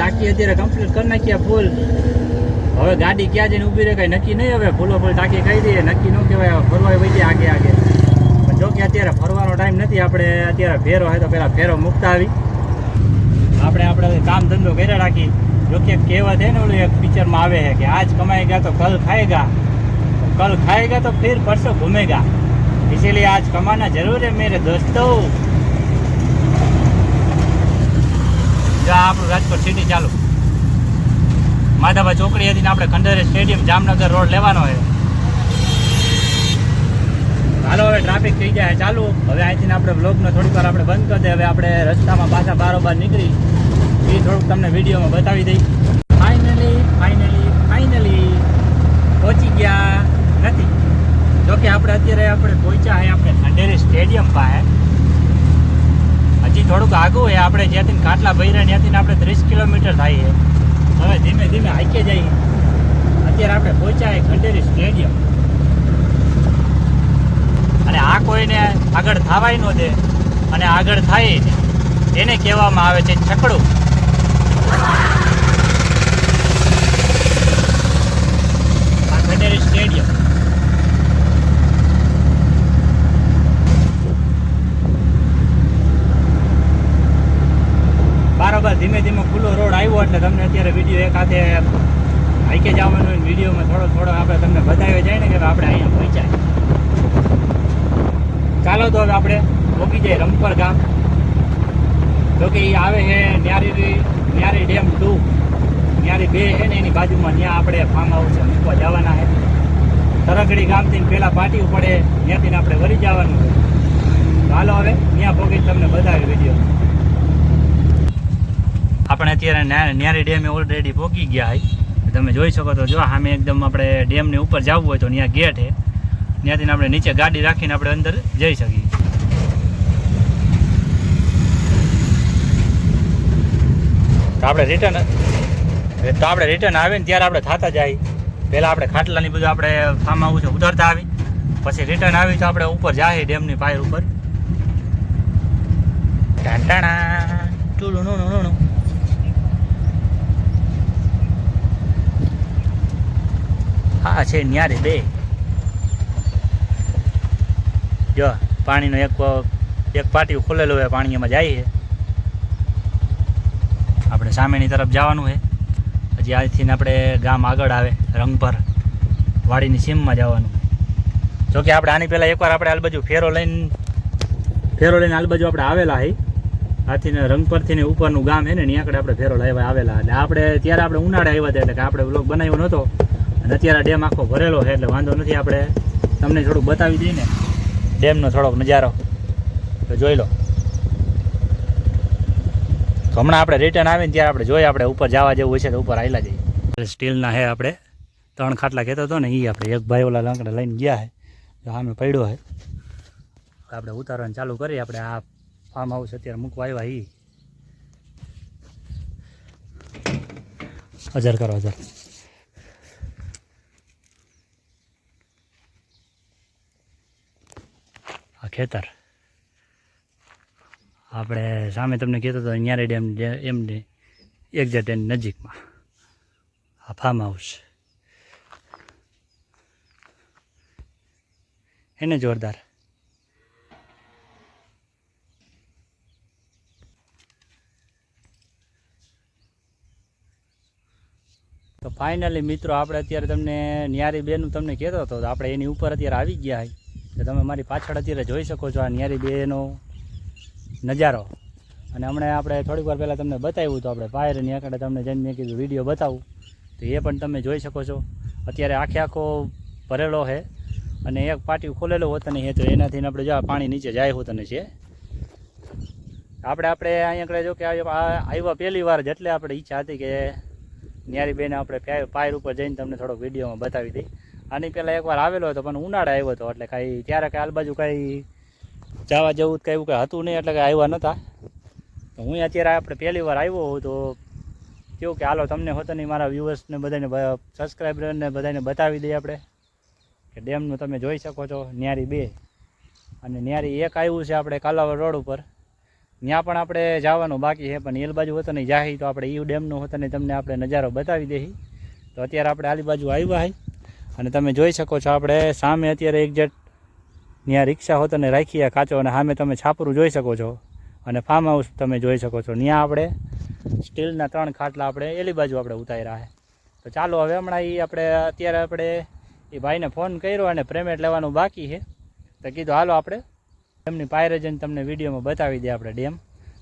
ટાંકી અત્યારે કમ્પ્લીટ કરી નાખ્યા ફૂલ હવે ગાડી ક્યાં જઈને ઊભી રહે કઈ નક્કી નહીં હવે. ફૂલો ફૂલ ટાંકી કહી દઈએ. નક્કી ન કહેવાય ફરવા વહી ગયા આગે આગે. પણ જો કે અત્યારે ફરવાનો ટાઈમ નથી. આપણે અત્યારે ફેરો હોય તો પહેલાં ફેરો મૂકતા આવી. આપણે આપણે કામ ધંધો કર્યા રાખી. જોકે કહેવત હે ને ઓલું, એક પિક્ચરમાં આવે છે કે આજ કમાયેગા તો કલ ખાએગા कल खाएगा तो फिर परसों घूमेगा इसीलिए આજ કમાના જરૂર હે मेरे દોસ્તો. જો, આપણું રાજકોટ સિટી ચાલુ. માધાભાઈ ચોકડી હતી આપણે ખંડેરી સ્ટેડિયમ જામનગર રોડ લેવાનો છે. હાલો, હવે ટ્રાફિક થઈ જાય, ચાલુ. હવે અહીંથી આપણે બ્લોગને થોડીક વાર આપણે બંધ કરી દે હવે આપણે રસ્તામાં પાછા બારોબાર નીકળી. એ થોડુંક તમને વિડીયોમાં બતાવી દઈ. ફાઇનલી ફાઇનલી ફાઇનલી પહોંચી ગયા નથી. જોકે આપણે અત્યારે આપણે પહોંચ્યા આપણે ખંડેરી સ્ટેડિયમ પાસે. હજી થોડુંક આગું હોય, આપણે જ્યાંથી કાટલા બૈરા ત્યાંથી આપણે ત્રીસ કિલોમીટર થાય હવે ધીમે ધીમે હાઈકે જઈએ. અત્યારે આપણે પહોંચ્યા ખંડેરી સ્ટેડિયમ. અને આ કોઈને આગળ થવાય ન દે, અને આગળ થાય એને કહેવામાં આવે છે છકડું આ ખંડેરી સ્ટેડિયમ બારોબાર ધીમે ધીમે ખુલ્લો રોડ આવ્યો એટલે તમને અત્યારે વીડિયો એક હાથે હાઈકે જવાનું હોય વિડીયોમાં થોડો થોડો આપણે તમને બતાવી જાય ને કે આપણે અહીંયા પહોંચાય. ચાલો તો આપણે પહોંચી જઈએ રમપર ગામ. તો કે એ આવે છે ન્યારી ન્યારી ડેમ ટુ. ન્યારી બે છે ને એની બાજુમાં ત્યાં આપણે ફાર્મ હાઉસ મૂકવા જવાના છે. તરકડી ગામથી પહેલાં પાટી પડે ત્યાંથી આપણે વરી જવાનું છે. હાલો હવે, ત્યાં પહોંચી તમને બતાવી વીડિયો આપણે અત્યારે ન્યારે ડેમે ઓલરેડી પહોંચી ગયા હોય તમે જોઈ શકો તો જો, સામે એકદમ આપણે ડેમની ઉપર જવું હોય તો ત્યાં ગેટ છે ત્યાંથી આપણે નીચે ગાડી રાખીને આપણે અંદર જઈ શકીએ. તો આપણે રિટર્ન તો આપણે રિટર્ન આવે ને ત્યારે આપણે થતા જાય. પહેલાં આપણે ખાટલાની બધું આપણે ફાર્મ છે ઉતરતા આવી. પછી રિટર્ન આવી તો આપણે ઉપર જાય ડેમની પાયર ઉપર. ટાંટાણા. હા છે ન્યારે બે. જો, પાણીનો એક એક પાટિયું ખુલેલું હોય પાણી એમાં જાય છે. આપણે સામેની તરફ જવાનું છે. હજી આજથી આપણે ગામ આગળ આવે, રંગભર. વાડીની સીમમાં જવાનું જોકે આપણે આની પહેલાં એકવાર આપણે આલબાજુ ફેરો લઈને ફેરો લઈને આલબાજુ આપણે આવેલા હઈ આથી ને રંગપરથી ને ઉપરનું ગામ છે ને, ત્યાં આપણે ફેરો લાવ્યા આવેલા. એટલે આપણે, ત્યારે આપણે ઉનાળે આવ્યા હતા એટલે કે આપણે બ્લોગ બનાવ્યો નહોતો. અને અત્યારે ડેમ આખો ભરેલો છે, એટલે વાંધો નથી આપણે તમને થોડુંક બતાવી દઈએ ને. ડેમનો થોડોક નજારો. તો જોઈ લો. હમણાં આપણે રિટર્ન આવીને ત્યારે આપણે જોઈએ આપણે ઉપર જવા જેવું હશે તો ઉપર આવેલા જઈએ. સ્ટીલના હે આપણે. ત્રણ ખાટલા કહેતો હતો ને એ આપણે એક ભાઈ ઓલા લાકડા લઈને ગયા છે. સામે પડ્યો છે. આપણે ઉતારવાનું ચાલુ કરીએ. આપણે આ ફાર્મ હાઉસ અત્યારે મૂકવા આવ્યા એ હજાર કરો, હજાર. ખેતર. આપણે સામે તમને કહેતો હતો ન્યારે ડેમ એમને એક્ઝેક્ટ એની નજીકમાં. આ ફાર્મ હાઉસ એને જોરદાર. તો ફાઇનલી મિત્રો, આપણે અત્યારે તમને ન્યારી બેનું તમને કહેતો હતો આપણે એની ઉપર અત્યારે આવી ગયા તો તમે મારી પાછળ અત્યારે જોઈ શકો છો આ ન્યારી બેનો નજારો. અને હમણાં આપણે થોડીક વાર પહેલાં તમને બતાવ્યું તો આપણે પાયરની આંકડે તમને જઈને મેં કીધું વીડિયો બતાવું, તો એ પણ તમે જોઈ શકો છો. અત્યારે આખે આખો ભરેલો છે અને એક પાટિયું ખોલેલો હોત નહીં તો એનાથી આપણે જો પાણી નીચે જાય હોત ને છે. આપણે આપણે અહીંયા જો કે આવ્યા પહેલી વાર જ આપણે ઈચ્છા હતી કે ન્યારી બેને આપણે પાય- પાયર ઉપર જઈને તમને થોડોક વિડીયોમાં બતાવી દઈ. આની પહેલાં એકવાર આવેલો હતો, પણ ઉનાળે આવ્યો હતો, એટલે કાંઈ ત્યારે કાંઈ આલબાજુ કાંઈ જવા જેવું કંઈ એવું કંઈ હતું નહીં, એટલે કાંઈ આવ્યા નહોતા. તો હું અત્યારે આપણે પહેલી વાર આવ્યો હોઉં તો કેવું કે હાલો તમને હોતો નહીં, મારા વ્યૂવર્સને બધાને સબસ્ક્રાઈબરને બધાને બતાવી દઈએ આપણે, કે ડેમનું તમે જોઈ શકો છો, ન્યારી બે. અને ન્યારી એક આવ્યું છે આપણે કાલાવર રોડ ઉપર. ત્યાં પણ આપણે જવાનું બાકી છે, પણ એલ બાજુ હોતો નહીં, જાહી તો આપણે ઈ ડેમનું હોતો નહીં, તમને આપણે નજારો બતાવી દઈ તો અત્યારે આપણે આલી બાજુ આવ્યા હઈ અને તમે જોઈ શકો છો આપણે સામે અત્યારે એક્ઝેટ ત્યાં રિક્ષા હોતો અને રાખીએ કાચો અને સામે તમે છાપરું જોઈ શકો છો. અને ફાર્મ હાઉસ તમે જોઈ શકો છો. ત્યાં આપણે સ્ટીલના ત્રણ ખાટલા આપણે એલી બાજુ આપણે ઉતાર્યા છે. તો ચાલો હવે હમણાં એ આપણે અત્યારે આપણે એ ભાઈને ફોન કર્યો અને પેમેન્ટ લેવાનું બાકી છે. તો કીધું હાલો આપણે એમની પાયરે જઈને તમને વિડીયોમાં બતાવી દઈએ આપણે ડેમ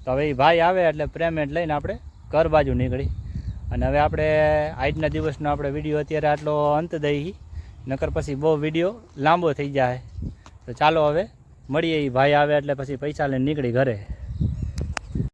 તો હવે એ ભાઈ આવે એટલે પેમેન્ટ લઈને આપણે ઘર બાજુ નીકળી. અને હવે આપણે આજના દિવસનો આપણે વીડિયો અત્યારે આટલો અંત દઈ. નકર પછી બહુ વીડિયો લાંબો થઈ જાય. તો ચાલો હવે, મળીએ એ ભાઈ આવે એટલે પછી પૈસા લઈને નીકળી ઘરે.